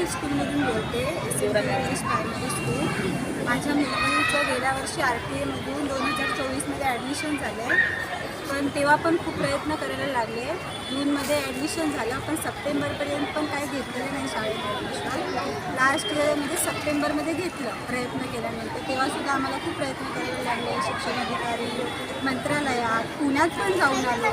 Public स्कूलमधून बोलते S English primary school माझ्या मुलीचं गेल्या वर्षी आर टी एमधून दोन हजार चोवीसमध्ये ॲडमिशन झालं आहे पण तेव्हा पण खूप प्रयत्न करायला लागले. जूनमध्ये ॲडमिशन झालं. पण सप्टेंबरपर्यंत पण काही घेतलेलं नाही शाळेत ॲडमिशन लास्ट इयर म्हणजे सप्टेंबरमध्ये घेतलं प्रयत्न केल्यानंतर. तेव्हासुद्धा आम्हाला खूप प्रयत्न करायला लागले. शिक्षण अधिकारी मंत्रालयात पुण्यात पण जाऊन आलो.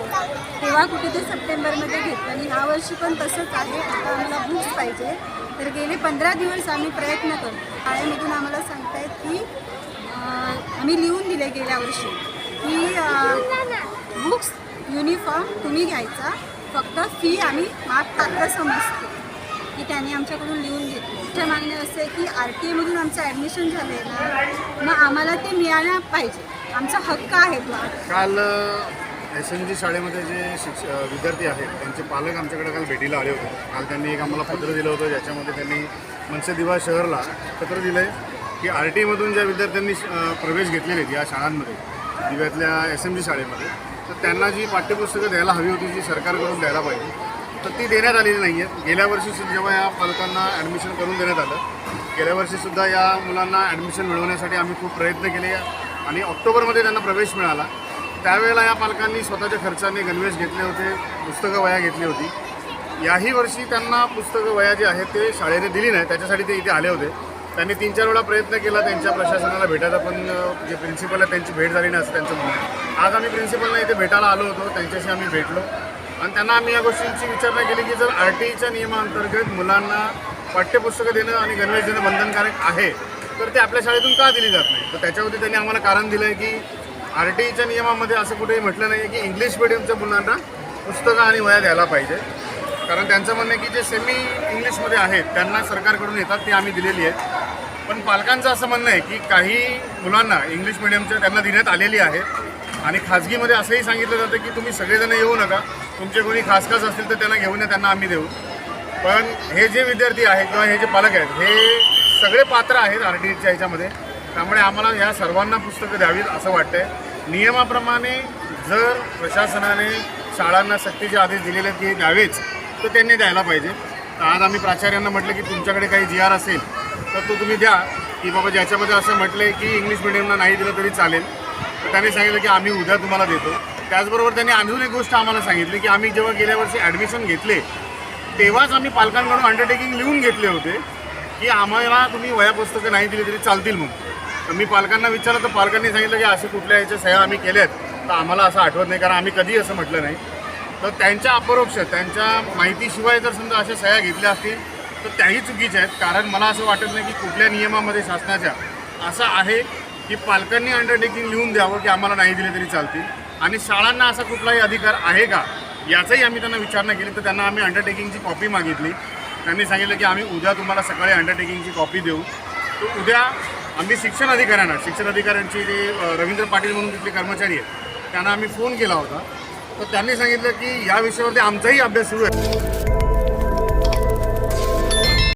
तेव्हा कुठे ते सप्टेंबरमध्ये घेतलं. आणि ह्यावर्षी पण तसंच आहे. आता आम्हाला बुक्स पाहिजे. तर गेले पंधरा दिवस आम्ही प्रयत्न करतो. शाळेमधून आम्हाला सांगतायत की आम्ही लिहून दिले गेल्या वर्षी की बुक्स युनिफॉर्म तुम्ही घ्यायचा. फक्त फी आम्ही माफ पात्र समजतो. की त्यांनी आमच्याकडून लिहून घेतली. त्याच्या मागणी असं आहे की आर टी एमधून आमचं ॲडमिशन झालं आहे ना मग आम्हाला ते मिळायला पाहिजे. आमचा हक्क आहे तो. काल एस एन जी शाळेमध्ये जे शिक्ष विद्यार्थी आहेत त्यांचे पालक आमच्याकडे काल भेटीला आले होते. काल त्यांनी एक आम्हाला पत्र दिलं होतं ज्याच्यामध्ये त्यांनी मनसे दिवा शहरला पत्र दिलं आहे की आर टी एमधून ज्या विद्यार्थ्यांनी प्रवेश घेतलेले आहेत या शाळांमध्ये दिव्यातल्या एस एम जी शाळेमध्ये तर त्यांना जी पाठ्यपुस्तकं द्यायला हवी होती जी सरकारकडून द्यायला पाहिजे तर ती देण्यात आलेली नाही आहेत गेल्या वर्षीसुद्धा जेव्हा या पालकांना ॲडमिशन करून देण्यात आलं गेल्या वर्षीसुद्धा या मुलांना ॲडमिशन मिळवण्यासाठी आम्ही खूप प्रयत्न केले. आणि ऑक्टोबरमध्ये त्यांना प्रवेश मिळाला. त्यावेळेला या पालकांनी स्वतःच्या खर्चाने गणवेश घेतले होते पुस्तकं वया घेतली होती. याही वर्षी त्यांना पुस्तकं वया जे आहेत ते शाळेने दिली नाही त्याच्यासाठी ते इथे आले होते. त्यांनी तीन चार वेळा प्रयत्न केला त्यांच्या प्रशासनाला भेटायचा पण जे प्रिन्सिपल आहे त्यांची भेट झाली नाही असं त्यांचं म्हणणं आहे. आज आम्ही प्रिन्सिपलला इथे भेटायला आलो होतो. त्यांच्याशी आम्ही भेटलो. आणि त्यांना आम्ही या गोष्टींची विचारणा केली की जर आर टी ईच्या नियमाअंतर्गत मुलांना पाठ्यपुस्तकं देणं आणि गणवेश देणं बंधनकारक आहे तर ते आपल्या शाळेतून का दिली जात नाही? तर त्याच्यावरती त्यांनी आम्हाला कारण दिलं आहे की आर टी ईच्या नियमामध्ये असं कुठेही म्हटलं नाही की इंग्लिश मिडियमच्या मुलांना पुस्तकं आणि वया द्यायला पाहिजे. कारण त्यांचं म्हणणं आहे की जे सेमी इंग्लिशमध्ये आहेत त्यांना सरकारकडून येतात ती आम्ही दिलेली आहे. पण पालकांचं असं म्हणणं आहे की काही मुलांना इंग्लिश मिडियमच्या त्यांना देण्यात आलेली आहे. आणि खाजगीमध्ये असंही सांगितलं जातं की तुम्ही सगळेजण येऊ नका. तुमचे कोणी खास खास असतील तर त्यांना घेऊन या त्यांना आम्ही देऊ. पण हे जे विद्यार्थी आहेत किंवा हे जे पालक आहेत हे सगळे पात्र आहेत आर टी ईच्या ह्याच्यामध्ये. त्यामुळे आम्हाला ह्या सर्वांना पुस्तकं द्यावीत असं वाटतंय. नियमाप्रमाणे जर प्रशासनाने शाळांना सक्तीचे आदेश दिलेले ते की द्यावेच तर त्यांनी द्यायला पाहिजे. तर आज आम्ही प्राचार्यांना म्हटलं की तुमच्याकडे काही जी आर असेल तर तो तुम्ही द्या. की बाबा ज्याच्यामध्ये असं म्हटलं की इंग्लिश मिडियमला नाही दिलं तरी चालेल. तर त्यांनी सांगितलं की आम्ही उद्या तुम्हाला देतो. त्याचबरोबर त्यांनी अजून एक गोष्ट आम्हाला सांगितली की आम्ही जेव्हा गेल्या वर्षी ॲडमिशन घेतले तेव्हाच आम्ही पालकांकडून अंडरटेकिंग लिहून घेतले होते की आम्हाला तुम्ही वया पुस्तकं नाही दिली तरी चालतील म्हणून. तर मी पालकांना विचारलं तर पालकांनी सांगितलं की असे कुठल्या ह्याच्या सह्या आम्ही केल्यात. तर आम्हाला असं आठवत नाही कारण आम्ही कधी असं म्हटलं नाही. तर त्यांच्या अपरोक्ष त्यांच्या माहितीशिवाय जर समजा अशा सह्या घेतल्या असतील तर त्याही चुकीच्या आहेत. कारण मला असं वाटत नाही की कुठल्या नियमामध्ये शासनाच्या असं आहे की पालकांनी अंडरटेकिंग लिहून द्यावं की आम्हाला नाही दिले तरी चालतील. आणि शाळांना असा कुठलाही अधिकार आहे का? याचाही आम्ही त्यांना विचारणा केली. तर त्यांना आम्ही अंडरटेकिंगची कॉपी मागितली. त्यांनी सांगितलं की आम्ही उद्या तुम्हाला सकाळी अंडरटेकिंगची कॉपी देऊ. तर उद्या आम्ही शिक्षण अधिकाऱ्यांना शिक्षण अधिकाऱ्यांची जे रवींद्र पाटील म्हणून तिथले कर्मचारी आहेत त्यांना आम्ही फोन केला होता. तर त्यांनी सांगितलं की या विषयावरती आमचाही अभ्यास सुरू आहे.